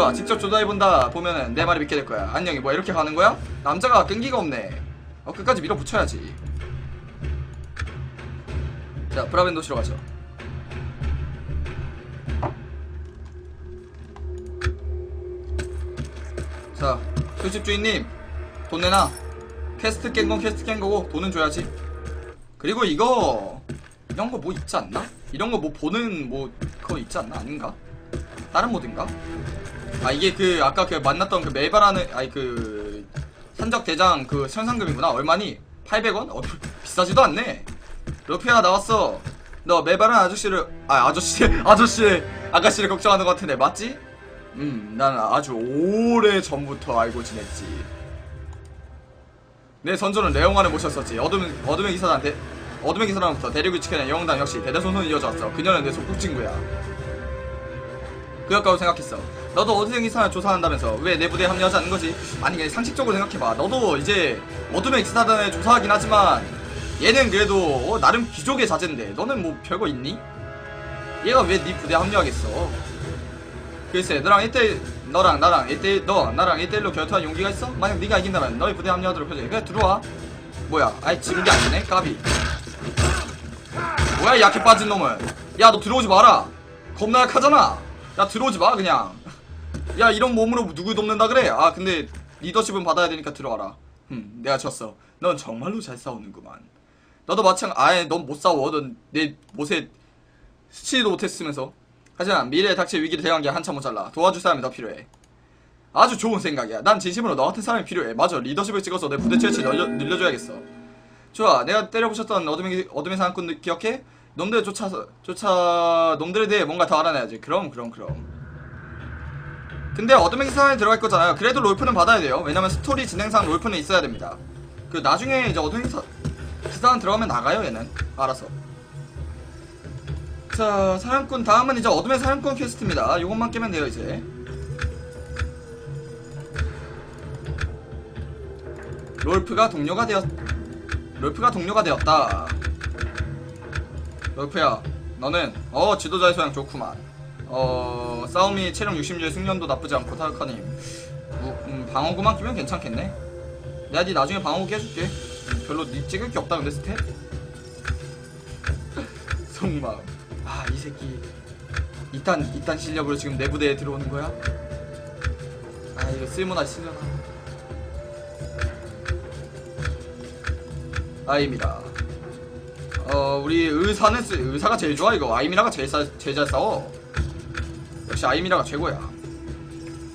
좋아 직접 조사해본다 보면은 내 말이 믿게 될 거야 안녕히 뭐 이렇게 가는 거야? 남자가 끈기가 없네 어 끝까지 밀어붙여야지 자 브라벤 도시로 가죠 자 술집 주인님 돈 내놔 퀘스트 깬건 퀘스트 깬 거고 돈은 줘야지 그리고 이거 이런 거 뭐 있지 않나? 이런 거 뭐 보는 뭐 그거 있지 않나? 아닌가? 다른 모드인가? 아 이게 그 아까 그 만났던 그 메바라는 아니 그 산적 대장 그 현상금이구나. 얼마니? 800원? 어 비싸지도 않네. 러피아 나왔어. 너 메바란 아저씨를 아 아저씨 아저씨 아가씨를 걱정하는 것 같은데 맞지? 음 나는 아주 오래 전부터 알고 지냈지. 내 선조는 레옹안을 모셨었지. 어둠, 어둠의 기사단한테 어둠의 기사단부터 대륙을 지켜낸 영웅단 역시 대대손손 이어져왔어. 그녀는 내 속국친구야 그럴까고 생각했어. 너도 어둠의 기사단을 조사한다면서 왜 내 부대에 합류하지 않는 거지? 아니 상식적으로 생각해봐. 너도 이제 어둠의 기사단에 조사하긴 하지만 얘는 그래도 어, 나름 귀족의 자제인데 너는 뭐 별거 있니? 얘가 왜 네 부대에 합류하겠어? 글쎄 너랑 1대1 너랑 나랑 1대1 너 나랑 1대1로 결투할 용기가 있어? 만약 네가 이긴다면 너희 부대에 합류하도록 해줘. 그래 들어와. 뭐야? 아이 지는 게 아니네? 까비. 뭐야 이 약해 빠진 놈은? 야 너 들어오지 마라. 겁나 약하잖아 야 들어오지 마 그냥. 야 이런 몸으로 누구 돕는다 그래? 아 근데 리더십은 받아야 되니까 들어와라. 음 내가 졌어. 넌 정말로 잘 싸우는구만. 너도 마찬 아예 넌 못 싸워. 넌 내 못에 스치지도 못했으면서. 하지만 미래에 닥칠 위기를 대응한 게 한참 모자라. 도와줄 사람이 더 필요해. 아주 좋은 생각이야. 난 진심으로 너 같은 사람이 필요해. 맞아 리더십을 찍어서 내 부대 최치 늘려, 늘려줘야겠어. 좋아 내가 때려부셨던 어둠의, 어둠의 사냥꾼 기억해? 놈들을 쫓아서 쫓아 놈들에 대해 뭔가 더 알아내야지. 그럼 그럼 그럼. 근데 어둠의 기사단에 들어갈 거잖아요. 그래도 롤프는 받아야 돼요. 왜냐면 스토리 진행상 롤프는 있어야 됩니다. 그 나중에 이제 어둠의 기사, 기사단 들어가면 나가요 얘는. 알아서. 자 사냥꾼 다음은 이제 어둠의 사냥꾼 퀘스트입니다. 요것만 깨면 돼요 이제. 롤프가 동료가 되었 롤프가 동료가 되었다 롤프야 너는 어 지도자의 소양 좋구만. 어 싸움이 체력 60의 숙련도 나쁘지 않고 타르카님. 음, 방어구만 끼면 괜찮겠네? 내가 니 나중에 방어구 해줄게. 음, 별로 니 찍을 게 없다 근데 스탯? 속마음. 아이 새끼. 이딴 이딴 실력으로 지금 내 부대에 들어오는 거야? 아 이거 쓸모나 쓰려나? 아이미라 어 우리 의사는 쓰, 의사가 제일 좋아 이거. 아이미라가 제일, 싸, 제일 잘 싸워. 역시 아이미라가 최고야.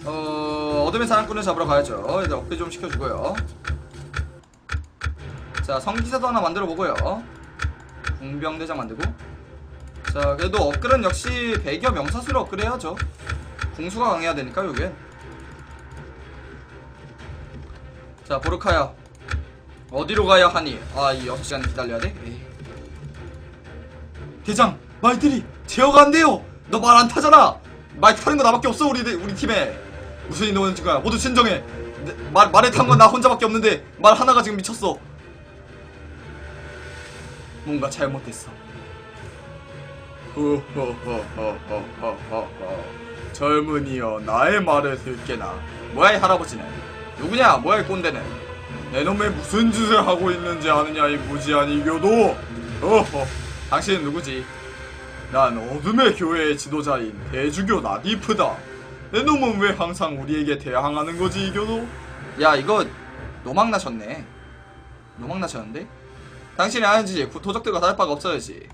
어 어둠의 사냥꾼을 잡으러 가야죠. 이제 업글 좀 시켜주고요. 자 성기사도 하나 만들어 보고요. 공병대장 만들고. 자 그래도 업글은 역시 배겨 명사수로 업글 해야죠. 궁수가 강해야 되니까 요게. 자 보르카야. 어디로 가야 하니? 아 이 6시간 기다려야 돼? 에이. 대장 말들이 제어가 안 돼요. 너 말 안 타잖아. 말 타는 거 나밖에 없어 우리 우리 팀에. 무슨 일이 오는 거야 모두 진정해. 내, 말, 말에 탄 건 나 혼자밖에 없는데 말 하나가 지금 미쳤어. 뭔가 잘못됐어. 젊은이여 나의 말을 듣게나. 뭐야 이 할아버지는 누구냐? 뭐야 이 꼰대는 내 놈의 무슨 짓을 하고 있는지 아느냐 이 무지한 이교도. 호호. 당신은 누구지? 난 어둠의 교회의 지도자인 대주교 나디프다. 내 놈은 왜 항상 우리에게 대항하는 거지 이교도? 야 이거 노망 나셨네. 노망 나셨는데? 당신이 아는 짓이 구- 도적들과 다를 바가 없어야지.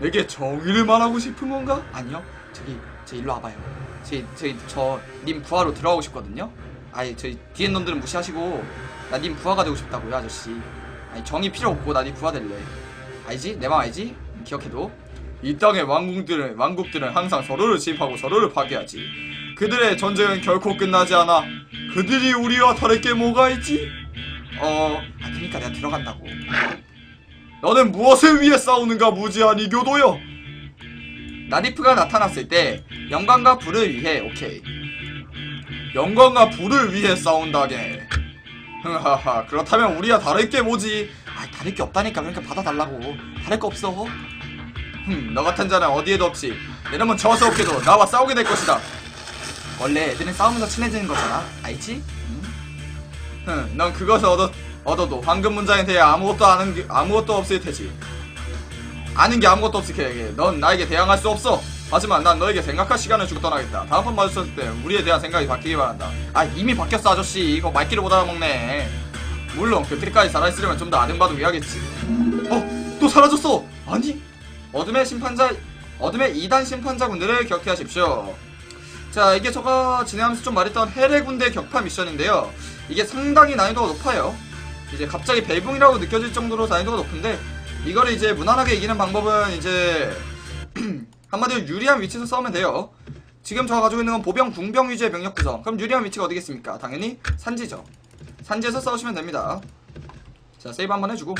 내게 정의를 말하고 싶은 건가? 아니요. 저기 저 일로 와봐요. 저기 저기 저님 부하로 들어가고 싶거든요. 아니 저희 뒤에 놈들은 무시하시고 나 님 부하가 되고 싶다고요 아저씨. 아니 정의 필요 없고 나님 부하 될래 알지? 내 맘 알지? 기억해도 이 땅의 왕국들은 왕국들은 항상 서로를 침입하고 서로를 파괴하지. 그들의 전쟁은 결코 끝나지 않아. 그들이 우리와 다를 게 뭐가 있지? 어... 아 그니까 내가 들어간다고. 너는 무엇을 위해 싸우는가 무지한 이교도여? 나디프가 나타났을 때 영광과 불을 위해 오케이. 영광과 불을 위해 싸운다게. 흐하하 그렇다면 우리야 다를 게 뭐지 아 다를 게 없다니까 그러니까 받아달라고 다를 거 없어 흠 너 같은 자는 어디에도 없지 내 놈은 저서 없게도 나와 싸우게 될 것이다 원래 애들은 싸우면서 친해지는 거잖아. 알지? 응? 흥, 넌 그것을 얻어, 얻어도 황금 문장에 대해 아무것도 아는 게, 아무것도 없을 테지. 아는 게 아무것도 없을 테게. 넌 나에게 대항할 수 없어. 하지만 난 너에게 생각할 시간을 주고 떠나겠다. 다음번 마주쳤을 때 우리에 대한 생각이 바뀌기 바란다. 아 이미 바뀌었어 아저씨. 이거 말귀를 못 알아먹네. 물론 그때까지 살아있으려면 좀 더 아등바등 해야겠지. 어? 또 사라졌어! 아니? 어둠의 심판자, 어둠의 2단 심판자군들을 격퇴하십시오. 자, 이게 제가 진행하면서 좀 말했던 해례 군대 격파 미션인데요. 이게 상당히 난이도가 높아요. 이제 갑자기 벨붕이라고 느껴질 정도로 난이도가 높은데, 이거를 이제 무난하게 이기는 방법은 이제, 한마디로 유리한 위치에서 싸우면 돼요. 지금 저가 가지고 있는 건 보병, 궁병 위주의 병력 구성. 그럼 유리한 위치가 어디겠습니까? 당연히 산지죠. 산지에서 싸우시면 됩니다. 자, 세이브 한번 해주고.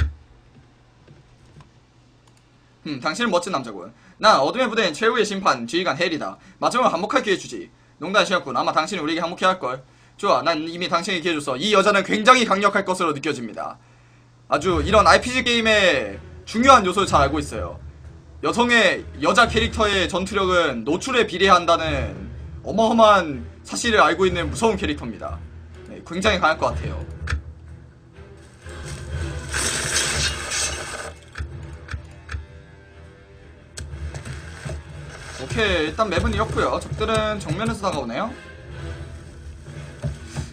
음, 당신은 멋진 남자군. 난 어둠의 부대인 최후의 심판, 지휘관 헬이다. 마지막으로 한몫할 기회 주지. 농담이었군. 아마 당신이 우리에게 한몫해야 할걸. 좋아, 난 이미 당신에게 기회 줬어. 이 여자는 굉장히 강력할 것으로 느껴집니다. 아주 이런 RPG 게임의 중요한 요소를 잘 알고 있어요. 여성의 여자 캐릭터의 전투력은 노출에 비례한다는 어마어마한 사실을 알고 있는 무서운 캐릭터입니다. 네, 굉장히 강할 것 같아요. 오케이 일단 맵은 이렇고요 적들은 정면에서 다가오네요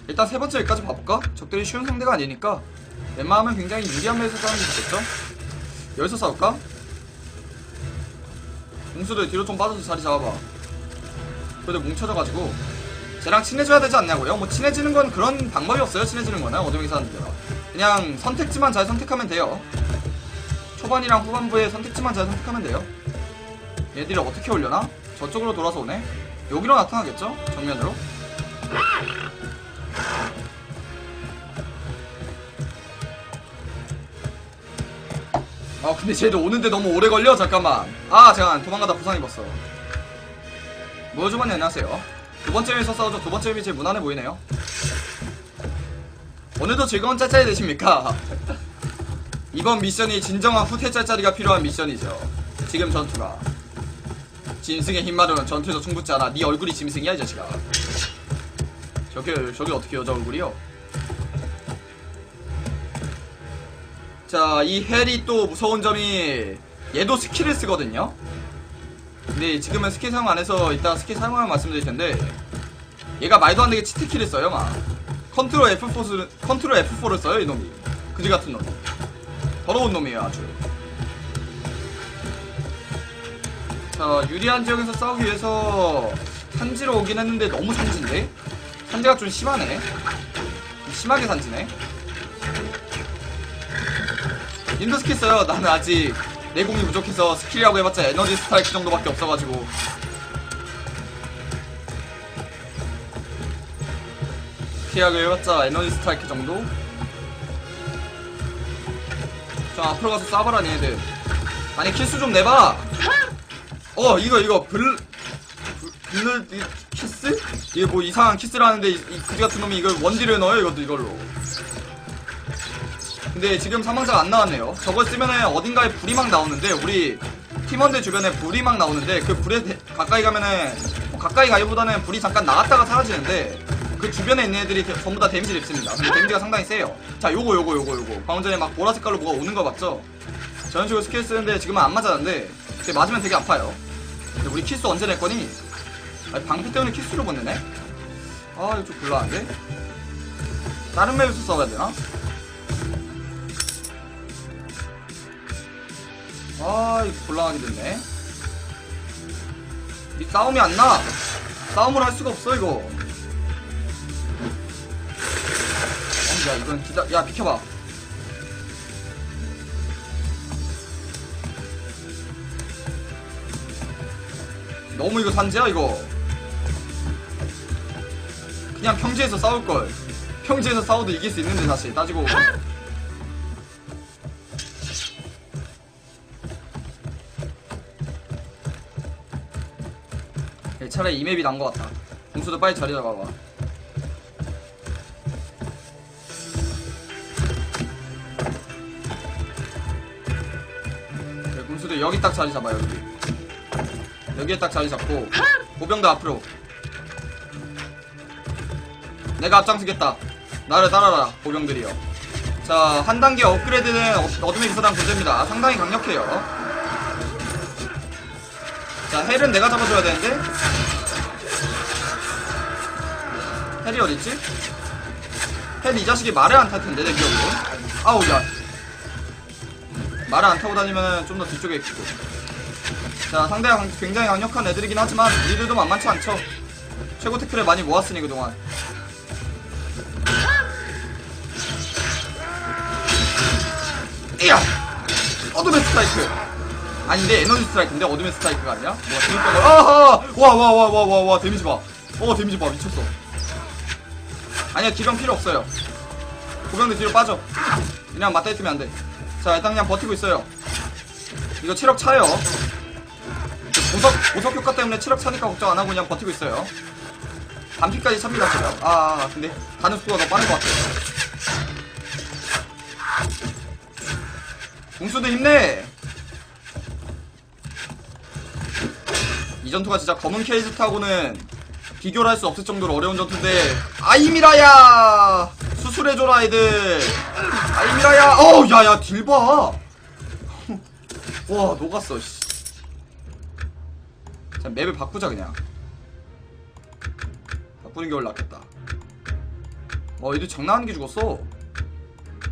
일단 세 번째 여기까지 봐볼까? 적들이 쉬운 상대가 아니니까 웬만하면 굉장히 유리한 맵에서 싸우는 게 좋겠죠? 여기서 싸울까? 공수들 뒤로 좀 빠져서 자리 잡아봐 그래도 뭉쳐져가지고 쟤랑 친해져야 되지 않냐고요? 뭐 친해지는 건 그런 방법이 없어요 친해지는 거는 어둠의 사람들과 그냥 선택지만 잘 선택하면 돼요 초반이랑 후반부에 선택지만 잘 선택하면 돼요 얘들이 어떻게 올려나? 저쪽으로 돌아서 오네? 여기로 나타나겠죠? 정면으로? 아 근데 쟤도 오는데 너무 오래 걸려? 잠깐만 아 잠깐 도망가다 부상 입었어 모여주반님 안녕하세요 두 번째 회에서 싸우죠 두 번째 회이 제일 무난해 보이네요 오늘도 즐거운 짤짤이 되십니까? 이번 미션이 진정한 후퇴 짤짤이가 필요한 미션이죠 지금 전투가 짐승의 힘만으로는 전투에서 충분치 않아. 네 얼굴이 짐승이야 이 자식아. 저게 저게 어떻게 여자 얼굴이요? 자, 이 헬이 또 무서운 점이 얘도 스킬을 쓰거든요. 근데 지금은 스킬 사용 안 해서 이따 스킬 사용하면 말씀드릴 텐데 얘가 말도 안 되게 치트키를 써요, 막. 컨트롤 F4를 컨트롤 F4를 써요, 이놈이. 그지 같은 놈. 더러운 놈이에요, 아주. 자 유리한 지역에서 싸우기 위해서 산지로 오긴 했는데 너무 산지인데? 산지가 좀 심하네 좀 심하게 산지네 님도 스킬 써요 나는 아직 내공이 부족해서 스킬이라고 해봤자 에너지 스트라이크 정도밖에 없어가지고 스킬이라고 해봤자 에너지 스트라이크 정도? 저 앞으로 가서 쏴봐라 니네들 아니 킬수 좀 내봐 어 이거 이거 블블 키스? 이게 뭐 이상한 키스라는데 이, 이 그지 같은 놈이 이걸 원딜을 넣어요 이것도 이걸로 근데 지금 사망자가 안 나왔네요 저걸 쓰면은 어딘가에 불이 막 나오는데 우리 팀원들 주변에 불이 막 나오는데 그 불에 대- 가까이 가면은 뭐 가까이 가기보다는 불이 잠깐 나갔다가 사라지는데 그 주변에 있는 애들이 대- 전부 다 데미지를 입습니다 근데 데미지가 상당히 세요 자 요거 요거 요거 요거 방금 전에 막 보라 색깔로 뭐가 오는 거 봤죠 저런 식으로 스킬 쓰는데 지금은 안 맞았는데 근데 맞으면 되게 아파요 근데 우리 키스 언제 낼 거니? 아니, 방패 때문에 키스를 못 내네? 아 이거 좀 곤란한데? 다른 맵에서 싸워야 되나? 아 이거 곤란하게 됐네. 이 싸움이 안 나! 싸움을 할 수가 없어 이거. 어, 야 이건 기다 야 비켜봐. 너무 이거 산지야 이거. 그냥 평지에서 싸울걸. 평지에서 싸워도 이길 수 있는데 사실. 따지고 차라리 이 맵이 난 것 같다 공수도 빨리 자리 잡아봐. 예, 공수도 여기 딱 자리 잡아 여기. 여기에 딱 자리 잡고 보병도 앞으로. 내가 앞장서겠다. 나를 따라라 보병들이여. 자 한 단계 업그레이드는 어- 어둠의 기사단 군대입니다. 상당히 강력해요 자 헬은 내가 잡아줘야 되는데? 헬이 어딨지? 헬 이 자식이 말을 안 탈 텐데 내 기억으로. 아우 야. 말을 안 타고 다니면 좀 더 뒤쪽에 있고. 자 상대가 강- 굉장히 강력한 애들이긴 하지만 우리들도 만만치 않죠. 최고 태클을 많이 모았으니 그동안. 이야! 어둠의 스트라이크 아닌데 에너지 스트라이크인데? 어둠의 스트라이크가 아니야? 재밌던 거 아하! 와와 와 와 와 와 데미지 봐어 데미지 봐. 미쳤어. 아니야 기병 필요 없어요. 고병들 뒤로 빠져. 그냥 맞다 있으면 안돼 자 일단 그냥 버티고 있어요. 이거 체력 차요. 보석 보석 효과 때문에 체력 차니까 걱정 안 하고 그냥 버티고 있어요. 반피까지 찹니다 체력. 아, 아 근데 가는 속도가 더 빠른 것 같아요. 공수도 힘내 전투가 진짜 검은 케이스타고는 비교를 할 수 없을 정도로 어려운 전투인데 아이미라야! 수술해줘라 애들! 아이미라야! 어우 야야 딜봐! 와 녹았어 씨. 자 맵을 바꾸자 그냥. 바꾸는 게 원래 낫겠다. 어 얘들 장난하는 게 죽었어.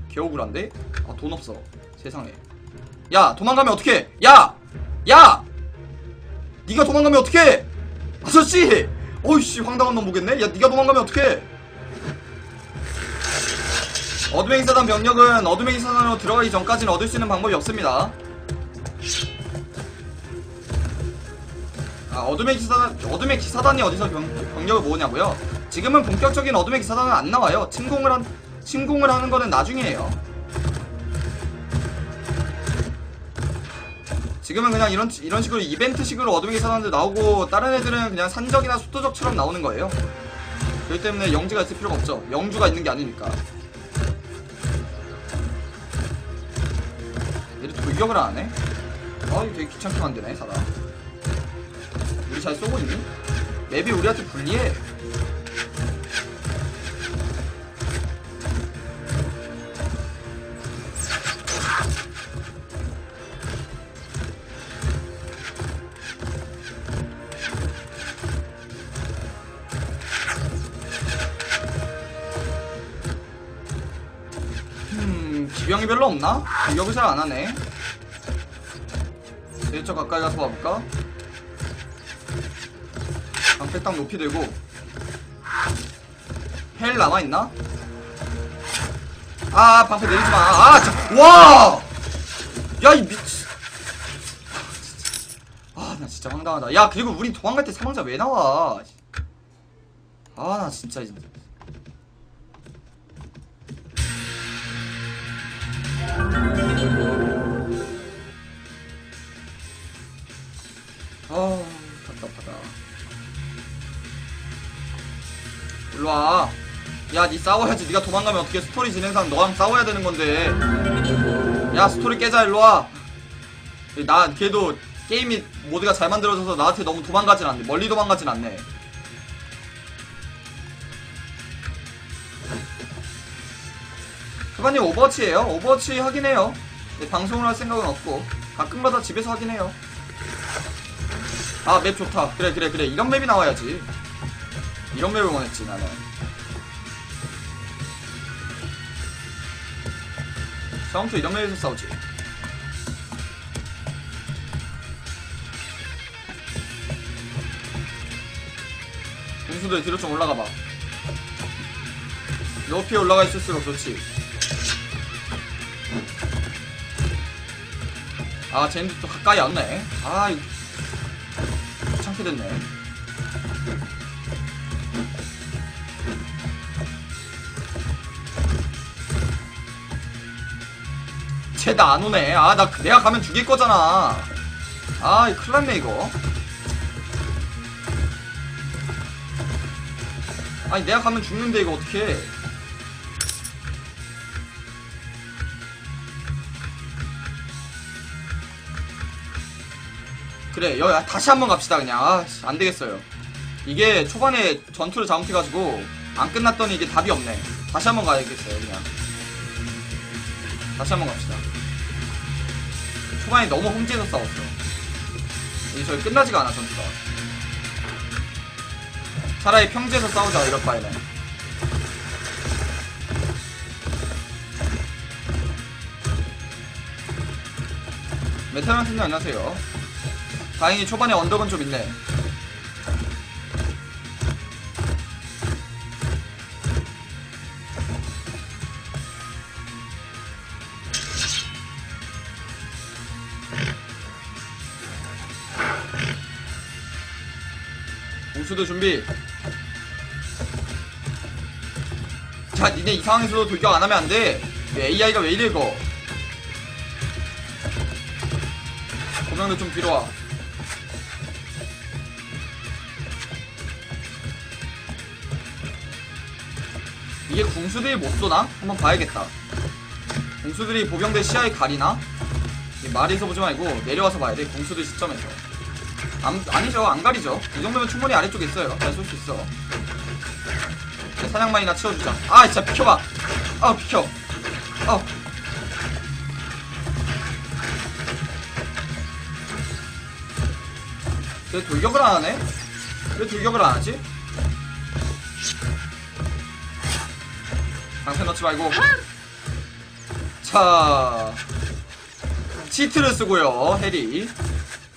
개억울한데? 아 돈 없어. 세상에. 야 도망가면 어떡해? 야! 야! 니가 도망가면 어떡해? 아저씨! 어이씨 황당한 놈 보겠네? 야 니가 도망가면 어떡해? 어둠의 기사단 병력은 어둠의 기사단으로 들어가기 전까지는 얻을 수 있는 방법이 없습니다. 아 어둠의 기사단 어둠의 기사단이 어디서 병, 병력을 모으냐고요? 지금은 본격적인 어둠의 기사단은 안 나와요. 침공을 한 침공을 하는 거는 나중이에요 지금은 그냥 이런 이런 식으로 이벤트식으로 어둠의 기사단들 나오고 다른 애들은 그냥 산적이나 수도적처럼 나오는 거예요. 그렇기 때문에 영지가 있을 필요가 없죠. 영주가 있는 게 아니니까. 얘들 돌격을 안 해? 아 이거 되게 귀찮게 만드네 사람. 우리 잘 쏘고 있니? 맵이 우리한테 불리해. 음, 기병이 별로 없나? 공격을 잘 안 하네. 제일적 가까이 가서 봐볼까? 방패 딱 높이 들고. 헬 남아있나? 아, 방패 내리지 마. 아, 자, 와! 야, 이 미치. 아, 나 진짜 황당하다. 야, 그리고 우리 도망갈 때 사망자 왜 나와? 아, 나 진짜. 싸워야지. 니가 도망가면 어떻게 스토리 진행상 너랑 싸워야 되는 건데. 야 스토리 깨자 일로와. 나 걔도 게임이 모드가 잘 만들어져서 나한테 너무 도망가진 않네. 멀리 도망가진 않네. 그반님 오버워치예요. 오버워치 하긴 해요. 근데 방송을 할 생각은 없고. 가끔가다 집에서 하긴 해요. 아 맵 좋다. 그래 그래 그래. 이런 맵이 나와야지. 이런 맵을 원했지 나는 처음부터 이런 맵에서 싸우지 공수들 뒤로 좀 올라가봐. 높이 올라가 있을수록 좋지. 아 쟤네들 또 가까이 왔네. 아 이거 귀찮게 됐네 쟤 나 안 오네. 아 나 내가 가면 죽일 거잖아. 아 큰일 났네 이거. 아니 내가 가면 죽는데 이거 어떡해. 그래 여 다시 한번 갑시다 그냥. 아, 씨, 안 되겠어요. 이게 초반에 전투를 잘못해가지고 안 끝났더니 이게 답이 없네. 다시 한번 가야겠어요 그냥 다시 한번 갑시다. 초반에 너무 홈지에서 싸웠어 이게 저희 끝나지가 않아 전투가. 차라리 평지에서 싸우자 이럴 바에는 메테랑 팀장 안녕하세요. 다행히 초반에 언덕은 좀 있네 수도 준비. 자 니네 이 상황에서도 돌격 안 하면 안돼. AI가 왜 이래 이거? 고명도 좀 뒤로 와. 이게 궁수들이 못 쏘나? 한번 봐야겠다. 궁수들이 보병대 시야에 가리나? 말에서 보지 말고 내려와서 봐야 돼 궁수들 시점에서 안, 아니죠. 안 가리죠. 이 정도면 충분히 아래쪽에 있어요. 잘 쏠 수 있어. 네, 사냥만이나 치워주자. 아 진짜 비켜봐. 아 비켜. 아. 왜 돌격을 안 하네? 왜 돌격을 안 하지? 방패 넣지 말고. 자 치트를 쓰고요 해리.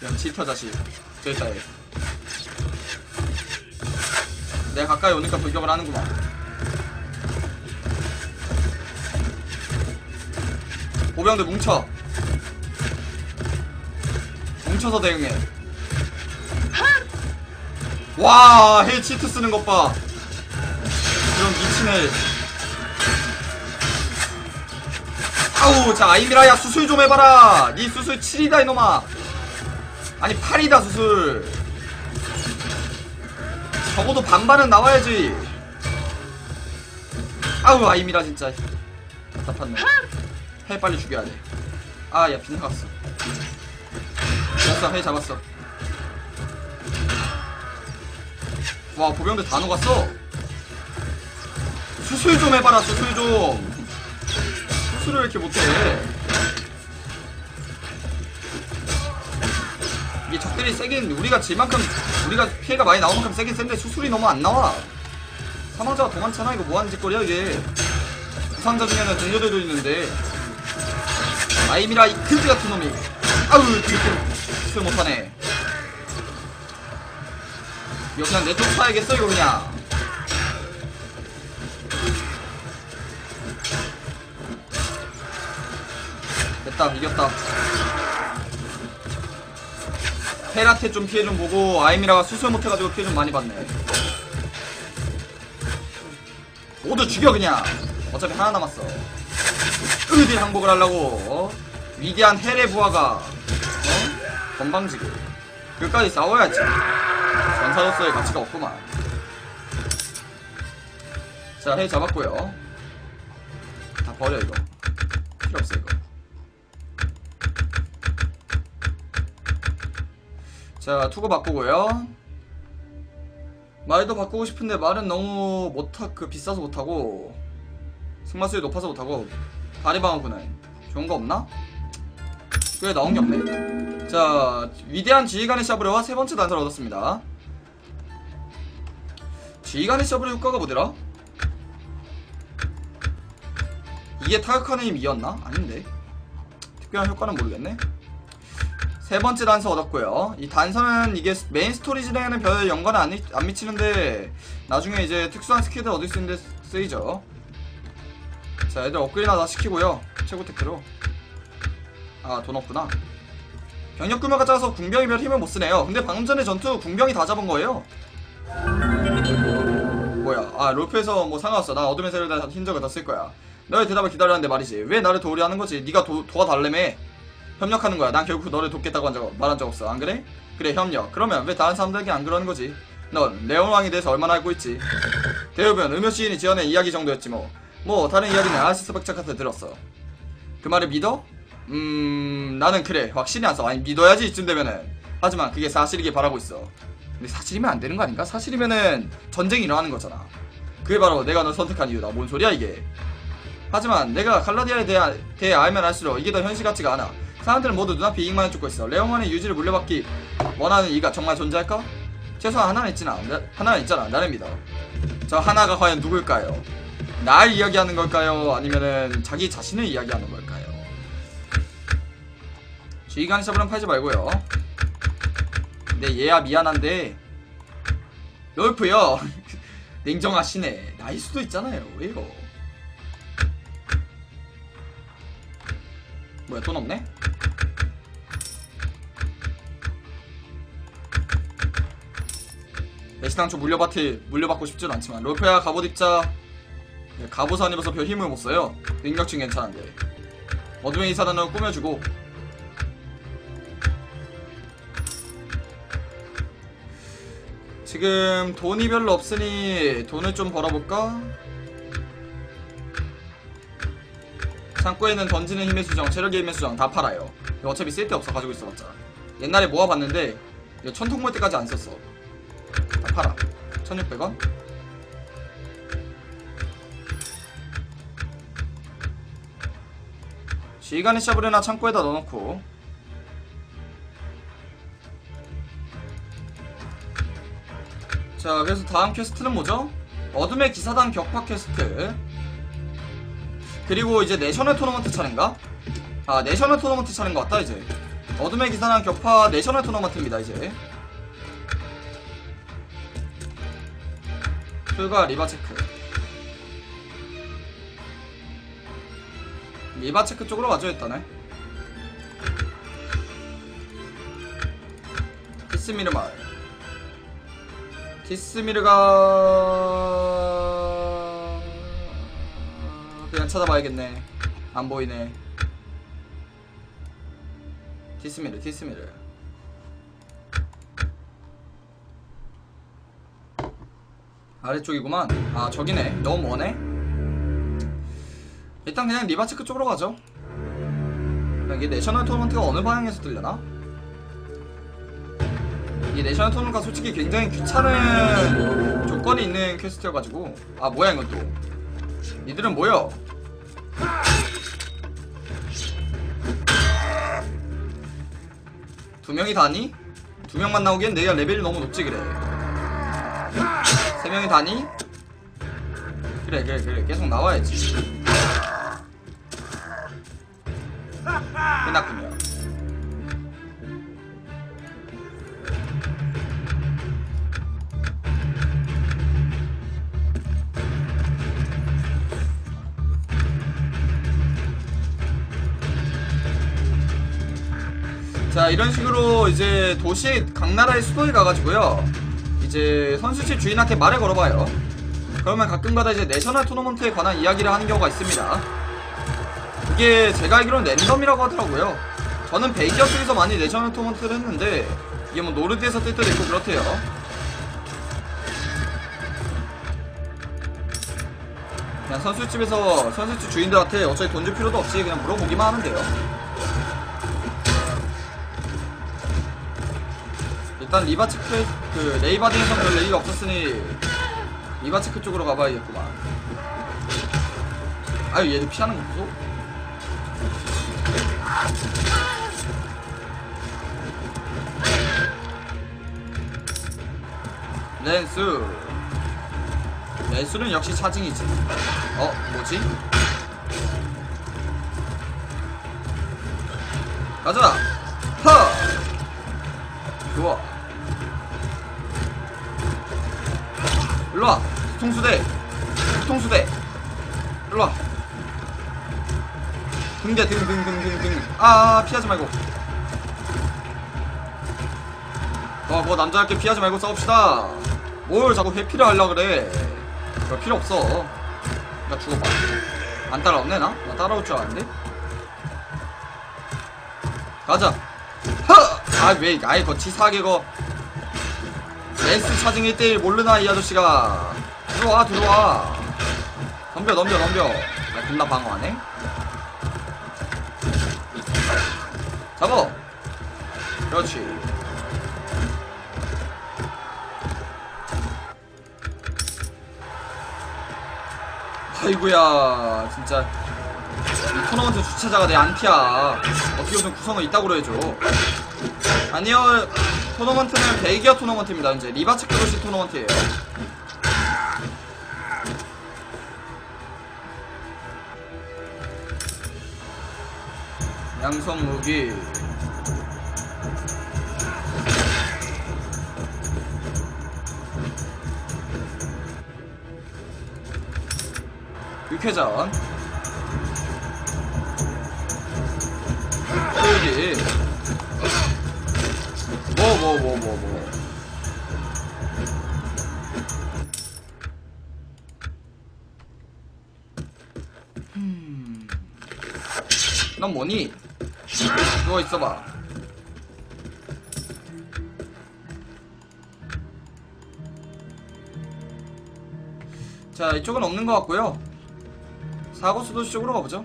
이런 치터 자식 됐다 얘 내가 가까이 오니까 돌격을 하는구만 보병들 뭉쳐 뭉쳐서 대응해 와, 헬 치트 쓰는 것 봐. 그럼 미친 헬. 아우, 자, 아이미라야, 수술 좀 해봐라. 니 수술 7이다, 이놈아. 아니, 8이다, 수술. 적어도 반반은 나와야지. 아우, 아이미라, 진짜. 답답한 놈. 헬 빨리 죽여야 돼. 아, 야, 빗나갔어. 됐어, 헬 잡았어. 와 보병들 다 녹았어 수술 좀 해봐라 수술 좀 수술을 왜 이렇게 못해 이게 적들이 세긴 우리가 질 만큼 우리가 피해가 많이 나올 만큼 세긴 센데 수술이 너무 안 나와. 사망자가 더 많잖아. 이거 뭐하는 짓거리야 이게. 부상자 중에는 동료들도 있는데. 아이미라 이 큰지 같은 놈이. 아우 수술 못하네. 이거 그냥 내쪽 파야겠어 이거 그냥. 됐다 이겼다 헤라테 좀 피해 좀 보고 아이미라가 수술 못해가지고 피해 좀 많이 받네 모두 죽여 그냥 어차피 하나 남았어 어디 항복을 하려고 어? 위대한 헬의 부하가 어? 건방지게 끝까지 싸워야지 전사로서의 가치가 없구만. 자, 해 잡았고요. 다 버려 이거. 필요 없어 이거. 자, 투구 바꾸고요. 말도 바꾸고 싶은데 말은 너무 못하 그 비싸서 못하고 승마수율 높아서 못하고 다리방어구는 좋은 거 없나? 꽤 나온 게 없네. 자, 위대한 지휘관의 샤브레와 세 번째 단서를 얻었습니다. 지휘관의 샤브레 효과가 뭐더라? 이게 타격하는 힘이었나? 아닌데. 특별한 효과는 모르겠네. 세 번째 단서 얻었고요. 이 단서는 이게 메인 스토리 진행에는 별 연관을 안, 미- 안 미치는데 나중에 이제 특수한 스킬을 얻을 수 있는데 쓰이죠. 자, 애들 업그레이드나 다 시키고요. 최고 테크로. 아, 돈 없구나. 병력 규모가 작아서 궁병이 별 힘을 못 쓰네요. 근데 방금 전에 전투 궁병이 다 잡은 거예요. 뭐야? 아 롤프에서 뭐 상관없어. 난 어둠의 세를 다 힌적을 다 쓸 거야. 너의 대답을 기다렸는데 말이지. 왜 나를 도우려는 거지? 네가 도, 도와달래매. 협력하는 거야. 난 결국 너를 돕겠다고 한 적, 말한 적 없어. 안 그래? 그래 협력. 그러면 왜 다른 사람들에게 안 그러는 거지? 넌 레온 왕에 대해서 얼마나 알고 있지? 대부분 음효 시인이 지어낸 이야기 정도였지 뭐. 뭐 다른 이야기는 아시스 박작한테 들었어. 그 말을 믿어? 음 나는 그래 확신이 안 써. 아니 믿어야지 이쯤 되면은. 하지만 그게 사실이길 바라고 있어. 근데 사실이면 안 되는 거 아닌가? 사실이면은 전쟁이 일어나는 거잖아. 그게 바로 내가 널 선택한 이유다 뭔 소리야 이게 하지만 내가 갈라디아에 대해, 대해 알면 알수록 이게 더 현실 같지가 않아 사람들은 모두 눈앞에 이익만을 쫓고 있어 레오만의 유지를 물려받기 원하는 이가 정말 존재할까? 최소한 하나는 있잖아 나, 하나는 있잖아 나를 믿어 저 하나가 과연 누굴까요? 날 이야기하는 걸까요? 아니면은 자기 자신을 이야기하는 걸까요? 주의관 샵은 팔지 말고요 근데 얘야 미안한데 롤프요 냉정하시네 나일 수도 있잖아요 왜요 뭐야 돈 없네? 내시당초 물려받히 물려받고 싶진 않지만 롤프야 갑옷 입자 네, 갑옷 안 입어서 별 힘을 못 써요 능력치 괜찮은데 어둠의 이사단을 꾸며주고 지금 돈이 별로 없으니 돈을 좀 벌어볼까? 창고에 있는 던지는 힘의 수정, 체력의 힘의 수정 다 팔아요. 어차피 쓸데없어 가지고 있어봤자. 옛날에 모아봤는데 이거 천통 모을 때까지 안 썼어. 다 팔아. 1600원? 시간의 샤브레나 창고에다 넣어놓고 자 그래서 다음 퀘스트는 뭐죠? 어둠의 기사단 격파 퀘스트 그리고 이제 내셔널 토너먼트 차례인가? 아 내셔널 토너먼트 차례인 것 같다 이제. 어둠의 기사단 격파 내셔널 토너먼트입니다 이제. 풀과 리바 체크. 리바 체크 쪽으로 일단은 키스미르 마을 키스미르가 그냥 찾아봐야겠네. 안 보이네. 티스미르 티스미르 아래쪽이구만. 아 저기네. 너무 머네? 일단 그냥 리바체크 쪽으로 가죠. 이게 내셔널 토너먼트가 어느 방향에서 들려나? 이 내셔널 토너가 솔직히 굉장히 귀찮은 조건이 있는 퀘스트여가지고. 아 뭐야 이건 또. 니들은 뭐여 두 명이 다니? 두 명만 나오기엔 내가 레벨이 너무 높지 그래 세 명이 다니? 그래 그래 그래 계속 나와야지 끝났군요 자 이런 식으로 이제 도시 각 나라의 수도에 가가지고요. 이제 선수집 주인한테 말을 걸어봐요. 그러면 가끔가다 이제 내셔널 토너먼트에 관한 이야기를 하는 경우가 있습니다. 이게 제가 알기로는 랜덤이라고 하더라고요. 저는 베이기어 쪽에서 많이 내셔널 토너먼트를 했는데 이게 뭐 노르드에서 뜰 때도 있고 그렇대요. 그냥 선수집에서 선수집 주인들한테 어차피 돈 줄 필요도 없이 그냥 물어보기만 하면 돼요 일단 리바체크 그 레이바딩에서 별 얘기가 없었으니 리바체크 쪽으로 가봐야겠구만. 아유 얘도 피하는 거 보소 렌스 렌스는 역시 차징이지. 어 뭐지? 가자. 하! 좋아 일로와. 통수대 통수대 일로와. 등대 등등등등등 아 피하지 말고. 어뭐 남자답게 피하지 말고 싸웁시다. 뭘 자꾸 회피를 하려 그래. 그럴 필요 없어. 나 죽어봐. 안 따라오네 나? 나 따라올 줄 알았는데? 가자. 허! 아왜 아이 거 치사하게 거 랜스 차징 1대1 모르나 이 아저씨가. 들어와 들어와. 덤벼 덤벼 덤벼 아 겁나 방어하네. 잡어 그렇지. 아이고야 진짜. 이 토너먼트 주최자가 내 안티야. 어떻게 좀 구성을 이따구로 해줘 아니요 토너먼트는 베이기어 토너먼트입니다. 이제 리바체크 도시 토너먼트예요. 양성 무기. 육회전 뭐니? 누워 있어봐 자 이쪽은 없는 것 같고요 사고 수도 쪽으로 가보죠.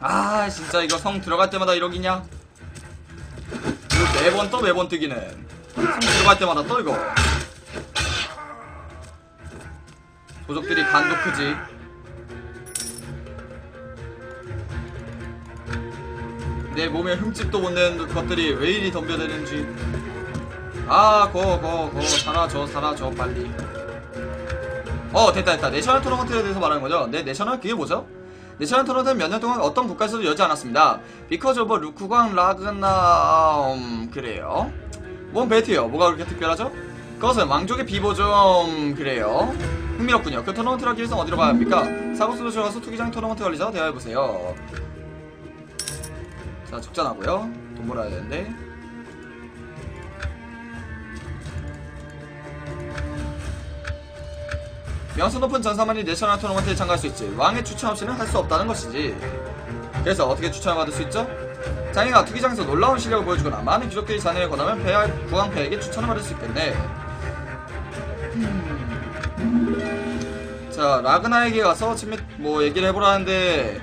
아 진짜 이거 성 들어갈 때마다 이러기냐? 이거 매번 떠 매번 뜨기는 성 들어갈 때마다 떠 이거. 도적들이 간도 크지. 내 몸에 흠집도 못 내는 것들이 왜 이리 덤벼드는지 아, 거, 거, 거, 사라져, 사라져, 빨리. 어, 됐다, 됐다. 내셔널 토너먼트에 대해서 말하는 거죠. 네, 내셔널 그게 뭐죠? 내셔널 토너먼트는 몇 년 동안 어떤 국가에서도 열지 않았습니다. 비커즈 오버 루쿠광 라그나, 음, 그래요. 뭔 베트요. 뭐가 그렇게 특별하죠? 그것은 왕족의 비보 좀, 그래요. 흥미롭군요. 그 토너먼트를 하기 위해서 어디로 가야 합니까? 사고수도 들어가서 투기장 토너먼트 관리자와 대화해보세요. 자, 적잖하고요 돈 벌어야 되는데. 명수 높은 전사만이 내셔널 토너먼트에 참가할 수 있지 왕의 추천 없이는 할 수 없다는 것이지 그래서 어떻게 추천을 받을 수 있죠? 장애가 투기장에서 놀라운 실력을 보여주거나 많은 귀족들이 자네를 권하면 폐하, 국왕폐에게 추천을 받을 수 있겠네 음. 자 라그나에게 가서 친밀 뭐 얘기를 해보라는데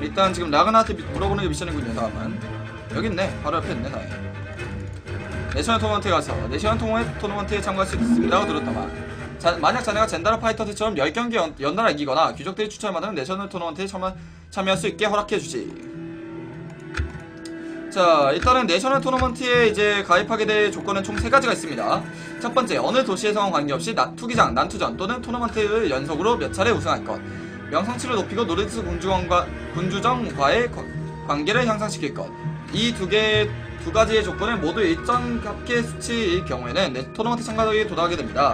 일단 지금 라그나한테 미- 물어보는 게 미션이군요 다음은. 여기 있네. 바로 옆에 있네 나에 내셔널 토너먼트에 가서. 내셔널 토너먼- 토너먼트에 참가할 수 있습니다고 들었다만. 자, 만약 자네가 젠다르 파이터즈처럼 10경기 연, 연달아 이기거나 귀족들이 추천을 받으면 내셔널 토너먼트에 참여, 참여할 수 있게 허락해주지 자 일단은 내셔널 토너먼트에 이제 가입하게 될 조건은 총 3가지가 있습니다 첫 번째 어느 도시에서건 관계없이 나, 투기장, 난투전 또는 토너먼트를 연속으로 몇 차례 우승할 것 명성치를 높이고 노르스 군주원과, 군주정과의 거- 관계를 향상시킬 것이 두 개 두 가지의 조건은 모두 일정 합계 수치일 경우에는 내 토너먼트 참가자에 도달하게 됩니다.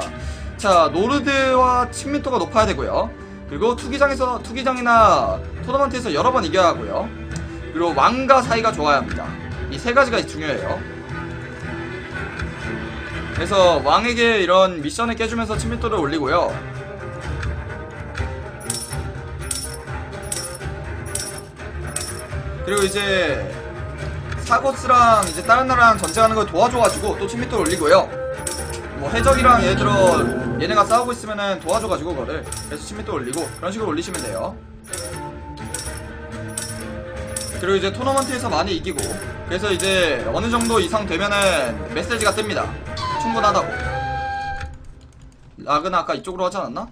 자 노르드와 친밀도가 높아야 되고요. 그리고 투기장에서 투기장이나 토너먼트에서 여러 번 이겨야 하고요. 그리고 왕과 사이가 좋아야 합니다. 이 세 가지가 중요해요. 그래서 왕에게 이런 미션을 깨주면서 친밀도를 올리고요. 그리고 이제 사고스랑 이제 다른 나라랑 전쟁하는 걸 도와줘가지고 또 친밀도 올리고요. 뭐 해적이랑 예를 들어 얘네가 싸우고 있으면은 도와줘가지고 그거를 그래서 친밀도 올리고 그런 식으로 올리시면 돼요. 그리고 이제 토너먼트에서 많이 이기고 그래서 이제 어느 정도 이상 되면은 메시지가 뜹니다. 충분하다고. 라그나 아까 이쪽으로 하지 않았나?